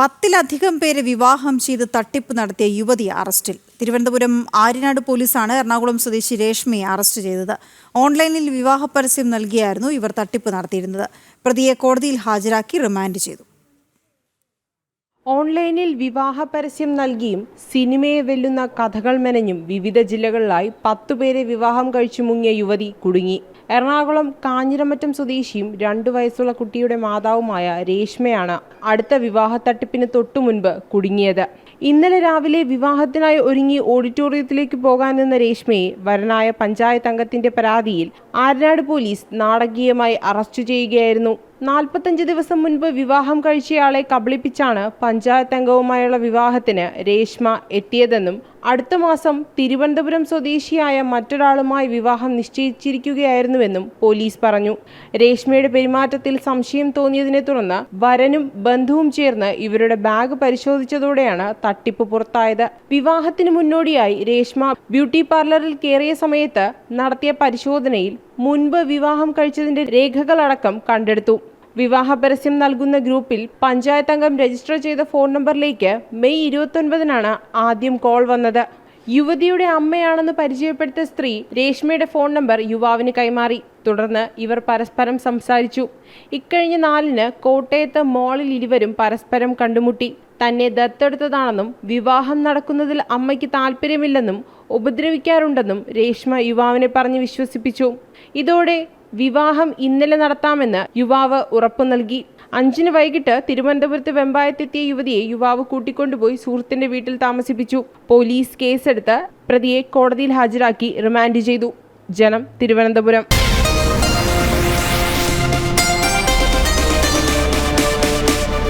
പത്തിലധികം പേരെ വിവാഹം ചെയ്ത് തട്ടിപ്പ് നടത്തിയ യുവതി അറസ്റ്റിൽ. തിരുവനന്തപുരം ആര്യനാട് പോലീസാണ് എറണാകുളം സ്വദേശി രേഷ്മയെ അറസ്റ്റ് ചെയ്തത്. ഓൺലൈനിൽ വിവാഹ പരസ്യം നൽകിയായിരുന്നു ഇവർ തട്ടിപ്പ് നടത്തിയിരുന്നത്. പ്രതിയെ കോടതിയിൽ ഹാജരാക്കി റിമാൻഡ് ചെയ്തു. ഓൺലൈനിൽ വിവാഹ പരസ്യം നൽകിയും സിനിമയെ വെല്ലുന്ന കഥകൾ മെനഞ്ഞും വിവിധ ജില്ലകളിലായി പത്തുപേരെ വിവാഹം കഴിച്ചു മുങ്ങിയ യുവതി കുടുങ്ങി. എറണാകുളം കാഞ്ഞിരമറ്റം സ്വദേശിയും രണ്ടു വയസ്സുള്ള കുട്ടിയുടെ മാതാവുമായ രേഷ്മയാണ് അടുത്ത വിവാഹ തട്ടിപ്പിന് തൊട്ടു മുൻപ് കുടുങ്ങിയത്. ഇന്നലെ രാവിലെ വിവാഹത്തിനായി ഒരുങ്ങി ഓഡിറ്റോറിയത്തിലേക്ക് പോകാൻ നിന്ന രേഷ്മയെ വരനായ പഞ്ചായത്ത് അംഗത്തിന്റെ പരാതിയിൽ ആര്യനാട് പോലീസ് നാടകീയമായി അറസ്റ്റ് ചെയ്യുകയായിരുന്നു. നാൽപ്പത്തഞ്ച് ദിവസം മുൻപ് വിവാഹം കഴിച്ചയാളെ കബളിപ്പിച്ചാണ് പഞ്ചായത്ത് അംഗവുമായുള്ള വിവാഹത്തിന് രേഷ്മ എത്തിയതെന്നും അടുത്ത മാസം തിരുവനന്തപുരം സ്വദേശിയായ മറ്റൊരാളുമായി വിവാഹം നിശ്ചയിച്ചിരിക്കുകയായിരുന്നുവെന്നും പോലീസ് പറഞ്ഞു. രേഷ്മയുടെ പെരുമാറ്റത്തിൽ സംശയം തോന്നിയതിനെ തുടർന്ന് വരനും ബന്ധുവും ചേർന്ന് ഇവരുടെ ബാഗ് പരിശോധിച്ചതോടെയാണ് തട്ടിപ്പ് പുറത്തായത്. വിവാഹത്തിന് മുന്നോടിയായി രേഷ്മ ബ്യൂട്ടി പാർലറിൽ കയറിയ സമയത്ത് നടത്തിയ പരിശോധനയിൽ മുൻപ് വിവാഹം കഴിച്ചതിന്റെ രേഖകളടക്കം കണ്ടെടുത്തു. വിവാഹ പരസ്യം നൽകുന്ന ഗ്രൂപ്പിൽ പഞ്ചായത്ത് അംഗം രജിസ്റ്റർ ചെയ്ത ഫോൺ നമ്പറിലേക്ക് മെയ് ഇരുപത്തൊൻപതിനാണ് ആദ്യം കോൾ വന്നത്. യുവതിയുടെ അമ്മയാണെന്ന് പരിചയപ്പെടുത്ത സ്ത്രീ രേഷ്മയുടെ ഫോൺ നമ്പർ യുവാവിന് കൈമാറി. തുടർന്ന് ഇവർ പരസ്പരം സംസാരിച്ചു. ഇക്കഴിഞ്ഞ നാലിന് കോട്ടയത്ത് മോളിൽ ഇരുവരും പരസ്പരം കണ്ടുമുട്ടി. തന്നെ ദത്തെടുത്തതാണെന്നും വിവാഹം നടക്കുന്നതിൽ അമ്മയ്ക്ക് താല്പര്യമില്ലെന്നും ഉപദ്രവിക്കാറുണ്ടെന്നും രേഷ്മ യുവാവിനെ പറഞ്ഞ് വിശ്വസിപ്പിച്ചു. ഇതോടെ വിവാഹം ഇന്നലെ നടത്താമെന്ന് യുവാവ് ഉറപ്പു നൽകി. അഞ്ചിന് വൈകിട്ട് തിരുവനന്തപുരത്ത് വെമ്പായത്തെത്തിയ യുവതിയെ യുവാവ് കൂട്ടിക്കൊണ്ടുപോയി സുഹൃത്തിന്റെ വീട്ടിൽ താമസിപ്പിച്ചു. പോലീസ് കേസെടുത്ത് പ്രതിയെ കോടതിയിൽ ഹാജരാക്കി റിമാൻഡ് ചെയ്തു. ജനം തിരുവനന്തപുരം.